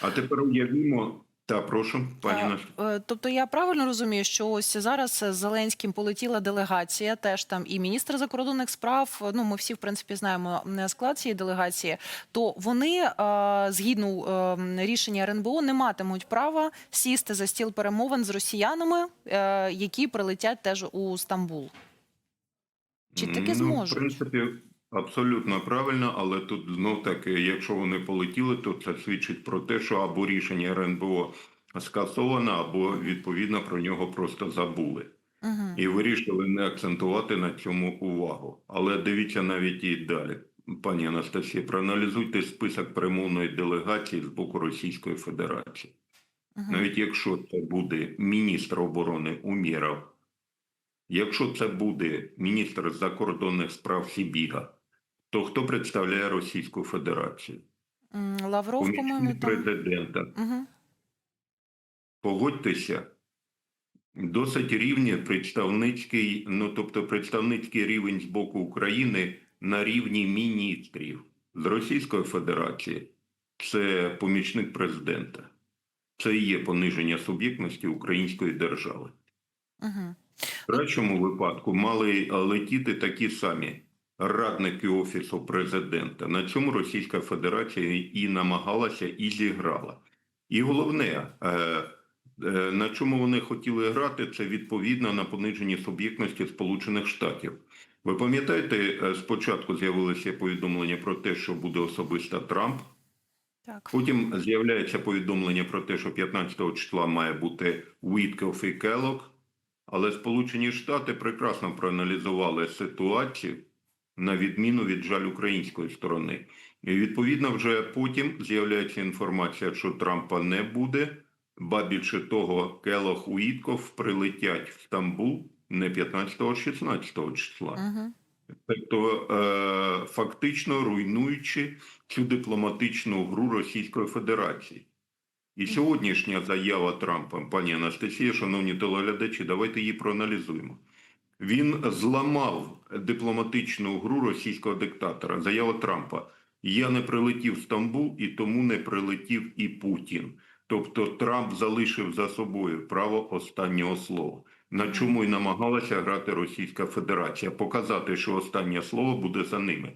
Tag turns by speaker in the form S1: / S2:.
S1: А тепер уявімо, та прошу, пані
S2: А,
S1: Настя.
S2: е, Тобто я правильно розумію, що ось зараз з Зеленським полетіла делегація, теж там і міністр закордонних справ. Ну ми всі в принципі знаємо е, склад цієї делегації. То вони е, згідно е, рішення РНБО не матимуть права сісти за стіл перемовин з росіянами, е, які прилетять теж у Стамбул. Чи таки
S1: Ну,
S2: зможуть?
S1: В принципі, абсолютно правильно, але тут знов таки, якщо вони полетіли, то це свідчить про те, що або рішення РНБО скасовано, або відповідно про нього просто забули.
S2: Угу.
S1: І вирішили не акцентувати на цьому увагу. Але дивіться навіть і далі. Пані Анастасія, проаналізуйте список перемовної делегації з боку Російської Федерації. Навіть якщо це буде міністр оборони Умєров, якщо це буде міністр закордонних справ Сібіга, то хто представляє Російську Федерацію?
S2: Лавров, по-моєму,
S1: президента.
S2: Угу.
S1: Погодьтеся, досить рівні представницький, ну тобто представницький рівень з боку України на рівні міністрів з Російської Федерації. Це помічник президента. Це і є пониження суб'єктності української держави.
S2: Угу.
S1: В кращому випадку мали летіти такі самі радники Офісу президента. На цьому Російська Федерація і намагалася, і зіграла. І головне, е, е, на чому вони хотіли грати, це відповідно на пониженні суб'єктності Сполучених Штатів. Ви пам'ятаєте, е, спочатку з'явилося повідомлення про те, що буде особисто Трамп.
S2: Так.
S1: Потім з'являється повідомлення про те, що 15 числа має бути Уіткоф і Келлог. Але Сполучені Штати прекрасно проаналізували ситуацію на відміну від жаль української сторони. І відповідно вже потім з'являється інформація, що Трампа не буде. Ба більше того, Келлог Уітков прилетять в Стамбул не 15 а 16 числа.
S2: Угу.
S1: Тобто е, фактично руйнуючи цю дипломатичну гру Російської Федерації. І сьогоднішня заява Трампа, пані Анастасія, шановні телеглядачі, давайте її проаналізуємо. Він зламав дипломатичну гру російського диктатора. Заява Трампа: Я не прилетів в Стамбул і тому не прилетів і Путін. Тобто Трамп залишив за собою право останнього слова. На чому й намагалася грати Російська Федерація, показати, що останнє слово буде за ними.